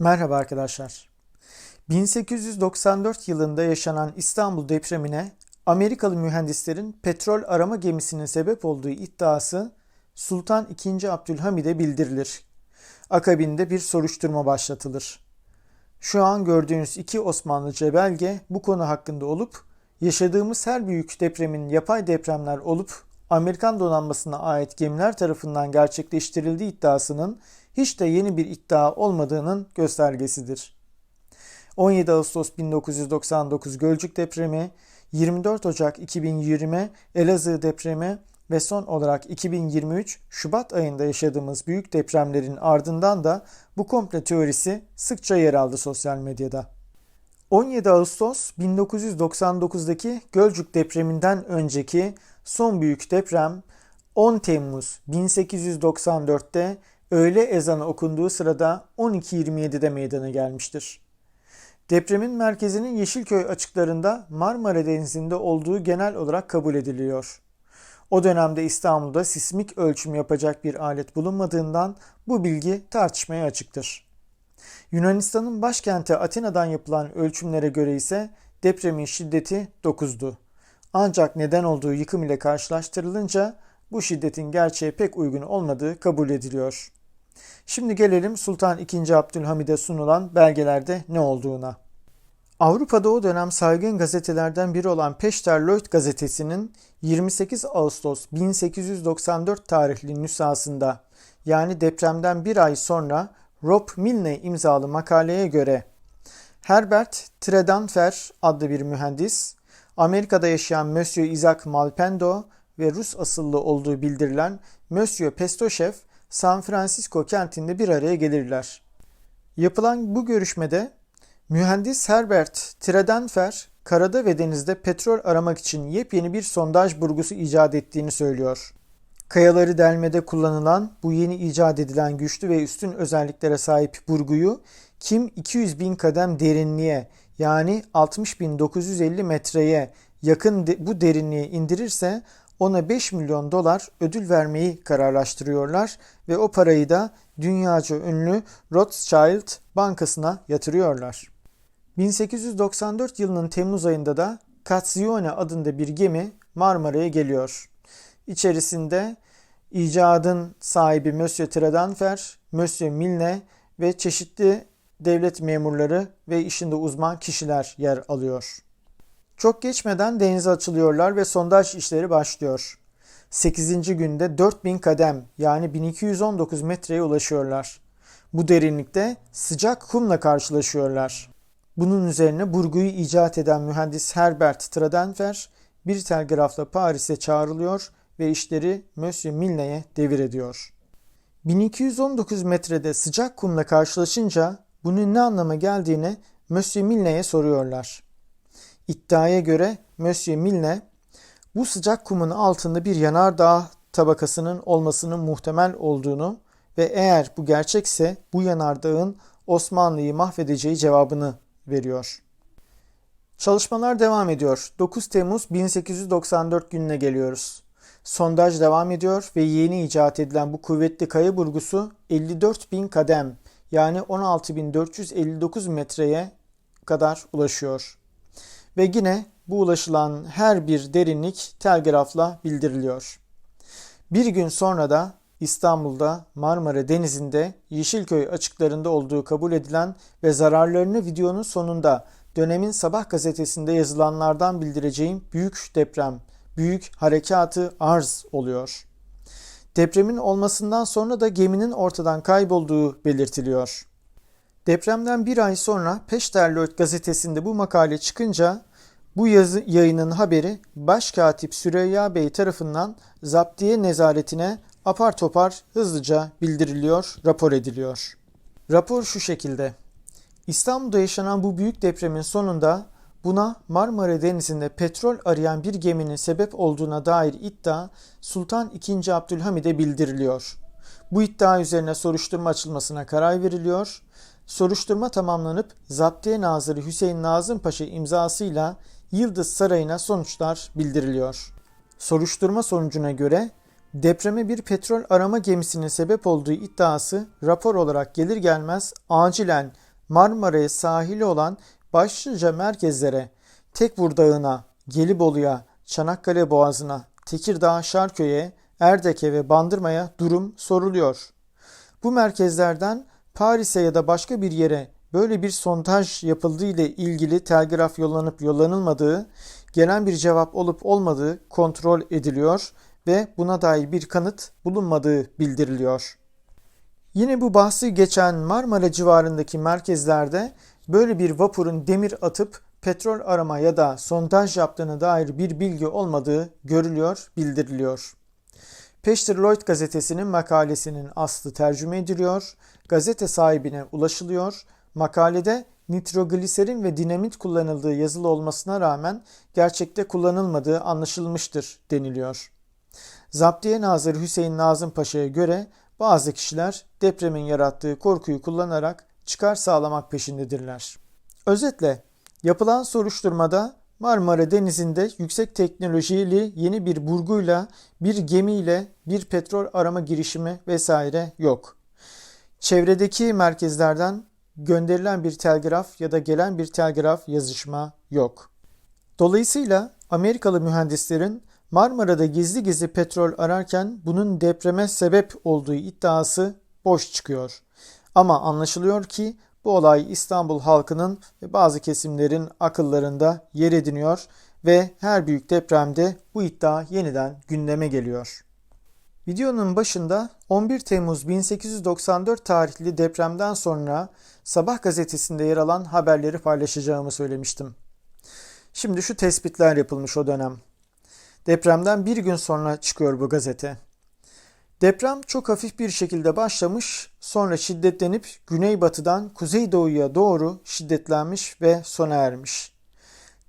Merhaba arkadaşlar. 1894 yılında yaşanan İstanbul depremine Amerikalı mühendislerin petrol arama gemisinin sebep olduğu iddiası Sultan II. Abdülhamid'e bildirilir. Akabinde bir soruşturma başlatılır. Şu an gördüğünüz iki Osmanlıca belge bu konu hakkında olup yaşadığımız her büyük depremin yapay depremler olup Amerikan donanmasına ait gemiler tarafından gerçekleştirildiği iddiasının hiç de yeni bir iddia olmadığının göstergesidir. 17 Ağustos 1999 Gölcük depremi, 24 Ocak 2020 Elazığ depremi ve son olarak 2023 Şubat ayında yaşadığımız büyük depremlerin ardından da bu komple teorisi sıkça yer aldı sosyal medyada. 17 Ağustos 1999'daki Gölcük depreminden önceki son büyük deprem 10 Temmuz 1894'te öğle ezanı okunduğu sırada 12.27'de meydana gelmiştir. Depremin merkezinin Yeşilköy açıklarında Marmara Denizi'nde olduğu genel olarak kabul ediliyor. O dönemde İstanbul'da sismik ölçüm yapacak bir alet bulunmadığından bu bilgi tartışmaya açıktır. Yunanistan'ın başkenti Atina'dan yapılan ölçümlere göre ise depremin şiddeti 9'du. Ancak neden olduğu yıkım ile karşılaştırılınca bu şiddetin gerçeğe pek uygun olmadığı kabul ediliyor. Şimdi gelelim Sultan II. Abdülhamid'e sunulan belgelerde ne olduğuna. Avrupa'da o dönem saygın gazetelerden biri olan Peşter Lloyd gazetesinin 28 Ağustos 1894 tarihli nüshasında yani depremden bir ay sonra Rob Milne imzalı makaleye göre Herbert Tredanfer adlı bir mühendis, Amerika'da yaşayan Monsieur Isaac Malpendo ve Rus asıllı olduğu bildirilen Monsieur Pestoshev San Francisco kentinde bir araya gelirler. Yapılan bu görüşmede mühendis Herbert Tredenfer karada ve denizde petrol aramak için yepyeni bir sondaj burgusu icat ettiğini söylüyor. Kayaları delmede kullanılan bu yeni icat edilen güçlü ve üstün özelliklere sahip burguyu kim 200 bin kadem derinliğe yani 60.950 metreye yakın de, bu derinliğe indirirse ona 5 milyon dolar ödül vermeyi kararlaştırıyorlar ve o parayı da dünyaca ünlü Rothschild bankasına yatırıyorlar. 1894 yılının Temmuz ayında da Cazione adında bir gemi Marmara'ya geliyor. İçerisinde icadın sahibi Monsieur Tredanfer, Monsieur Milne ve çeşitli devlet memurları ve işinde uzman kişiler yer alıyor. Çok geçmeden denize açılıyorlar ve sondaj işleri başlıyor. 8. günde 4000 kadem yani 1219 metreye ulaşıyorlar. Bu derinlikte sıcak kumla karşılaşıyorlar. Bunun üzerine burguyu icat eden mühendis Herbert Tradenfer bir telgrafla Paris'e çağrılıyor ve işleri Monsieur Milne'ye devir ediyor. 1219 metrede sıcak kumla karşılaşınca bunun ne anlama geldiğini Monsieur Milne'ye soruyorlar. İddiaya göre Monsieur Milne bu sıcak kumun altında bir yanardağ tabakasının olmasının muhtemel olduğunu ve eğer bu gerçekse bu yanardağın Osmanlı'yı mahvedeceği cevabını veriyor. Çalışmalar devam ediyor. 9 Temmuz 1894 gününe geliyoruz. Sondaj devam ediyor ve yeni icat edilen bu kuvvetli kaya burgusu 54 bin kadem yani 16.459 metreye kadar ulaşıyor. Ve yine bu ulaşılan her bir derinlik telgrafla bildiriliyor. Bir gün sonra da İstanbul'da Marmara Denizi'nde Yeşilköy açıklarında olduğu kabul edilen ve zararlarını videonun sonunda dönemin sabah gazetesinde yazılanlardan bildireceğim büyük deprem, büyük harekatı arz oluyor. Depremin olmasından sonra da geminin ortadan kaybolduğu belirtiliyor. Depremden bir ay sonra Peşterlöt gazetesinde bu makale çıkınca bu yazı, yayının haberi Başkatip Süreyya Bey tarafından zaptiye nezaretine apar topar hızlıca bildiriliyor, rapor ediliyor. Rapor şu şekilde. İstanbul'da yaşanan bu büyük depremin sonunda buna Marmara Denizi'nde petrol arayan bir geminin sebep olduğuna dair iddia Sultan II. Abdülhamid'e bildiriliyor. Bu iddia üzerine soruşturma açılmasına karar veriliyor. Soruşturma tamamlanıp Zaptiye Nazırı Hüseyin Nazım Paşa imzasıyla Yıldız Sarayı'na sonuçlar bildiriliyor. Soruşturma sonucuna göre depreme bir petrol arama gemisinin sebep olduğu iddiası rapor olarak gelir gelmez acilen Marmara'ya sahili olan başlıca merkezlere Tekbur Dağı'na, Gelibolu'ya, Çanakkale Boğazı'na, Tekirdağ, Şarköy'e, Erdek'e ve Bandırma'ya durum soruluyor. Bu merkezlerden Paris'e ya da başka bir yere böyle bir sondaj yapıldığı ile ilgili telgraf yollanıp yollanılmadığı, gelen bir cevap olup olmadığı kontrol ediliyor ve buna dair bir kanıt bulunmadığı bildiriliyor. Yine bu bahsi geçen Marmara civarındaki merkezlerde böyle bir vapurun demir atıp petrol arama ya da sondaj yaptığına dair bir bilgi olmadığı görülüyor, bildiriliyor. Peştir Lloyd gazetesinin makalesinin aslı tercüme ediliyor, gazete sahibine ulaşılıyor. Makalede nitrogliserin ve dinamit kullanıldığı yazılı olmasına rağmen gerçekte kullanılmadığı anlaşılmıştır deniliyor. Zaptiye Nazırı Hüseyin Nazım Paşa'ya göre bazı kişiler depremin yarattığı korkuyu kullanarak çıkar sağlamak peşindedirler. Özetle yapılan soruşturmada Marmara Denizi'nde yüksek teknolojili yeni bir burguyla, bir gemiyle bir petrol arama girişimi vesaire yok. Çevredeki merkezlerden gönderilen bir telgraf ya da gelen bir telgraf yazışma yok. Dolayısıyla Amerikalı mühendislerin Marmara'da gizli gizli petrol ararken bunun depreme sebep olduğu iddiası boş çıkıyor. Ama anlaşılıyor ki bu olay İstanbul halkının ve bazı kesimlerin akıllarında yer ediniyor ve her büyük depremde bu iddia yeniden gündeme geliyor. Videonun başında 11 Temmuz 1894 tarihli depremden sonra Sabah gazetesinde yer alan haberleri paylaşacağımı söylemiştim. Şimdi şu tespitler yapılmış o dönem. Depremden bir gün sonra çıkıyor bu gazete. Deprem çok hafif bir şekilde başlamış, sonra şiddetlenip güneybatıdan kuzeydoğuya doğru şiddetlenmiş ve sona ermiş.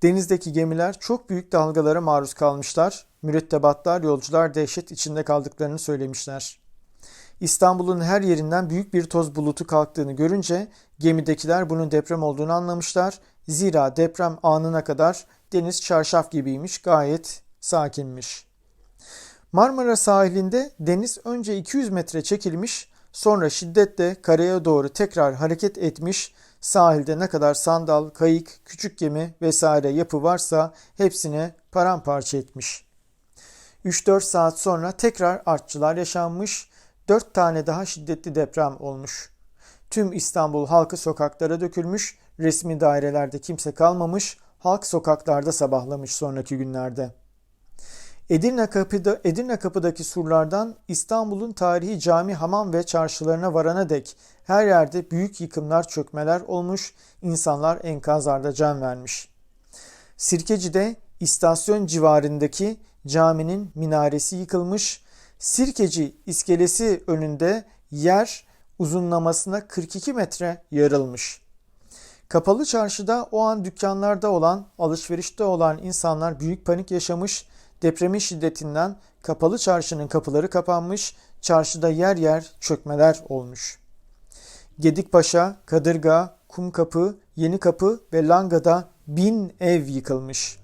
Denizdeki gemiler çok büyük dalgalara maruz kalmışlar, mürettebatlar, yolcular dehşet içinde kaldıklarını söylemişler. İstanbul'un her yerinden büyük bir toz bulutu kalktığını görünce gemidekiler bunun deprem olduğunu anlamışlar. Zira deprem anına kadar deniz çarşaf gibiymiş, gayet sakinmiş. Marmara sahilinde deniz önce 200 metre çekilmiş, sonra şiddetle karaya doğru tekrar hareket etmiş, sahilde ne kadar sandal, kayık, küçük gemi vesaire yapı varsa hepsini paramparça etmiş. 3-4 saat sonra tekrar artçılar yaşanmış, 4 tane daha şiddetli deprem olmuş. Tüm İstanbul halkı sokaklara dökülmüş, resmi dairelerde kimse kalmamış, halk sokaklarda sabahlamış sonraki günlerde. Edirne, Kapı'da, Edirne Kapı'daki surlardan İstanbul'un tarihi cami, hamam ve çarşılarına varana dek her yerde büyük yıkımlar, çökmeler olmuş, insanlar enkazlarda can vermiş. Sirkeci'de istasyon civarındaki caminin minaresi yıkılmış, Sirkeci iskelesi önünde yer uzunlamasına 42 metre yarılmış. Kapalı çarşıda o an dükkanlarda olan, alışverişte olan insanlar büyük panik yaşamış, depremin şiddetinden kapalı çarşının kapıları kapanmış, çarşıda yer yer çökmeler olmuş. Gedikpaşa, Kadırga, Kumkapı, Yenikapı ve Langa'da bin ev yıkılmış.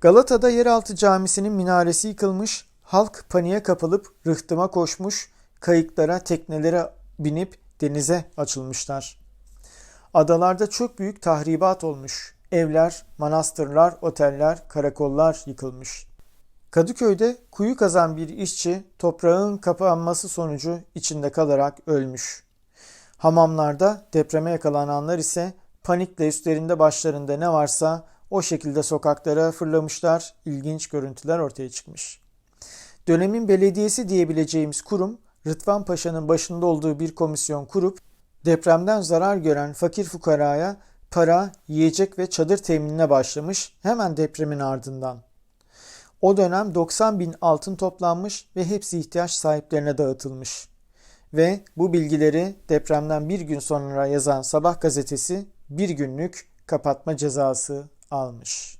Galata'da yeraltı camisinin minaresi yıkılmış, halk paniğe kapılıp rıhtıma koşmuş, kayıklara, teknelere binip denize açılmışlar. Adalarda çok büyük tahribat olmuş. Evler, manastırlar, oteller, karakollar yıkılmış. Kadıköy'de kuyu kazan bir işçi toprağın kapanması sonucu içinde kalarak ölmüş. Hamamlarda depreme yakalananlar ise panikle üstlerinde başlarında ne varsa o şekilde sokaklara fırlamışlar, ilginç görüntüler ortaya çıkmış. Dönemin belediyesi diyebileceğimiz kurum Rıdvan Paşa'nın başında olduğu bir komisyon kurup depremden zarar gören fakir fukaraya para, yiyecek ve çadır teminine başlamış hemen depremin ardından. O dönem 90 bin altın toplanmış ve hepsi ihtiyaç sahiplerine dağıtılmış. Ve bu bilgileri depremden bir gün sonra yazan Sabah gazetesi bir günlük kapatma cezası almış.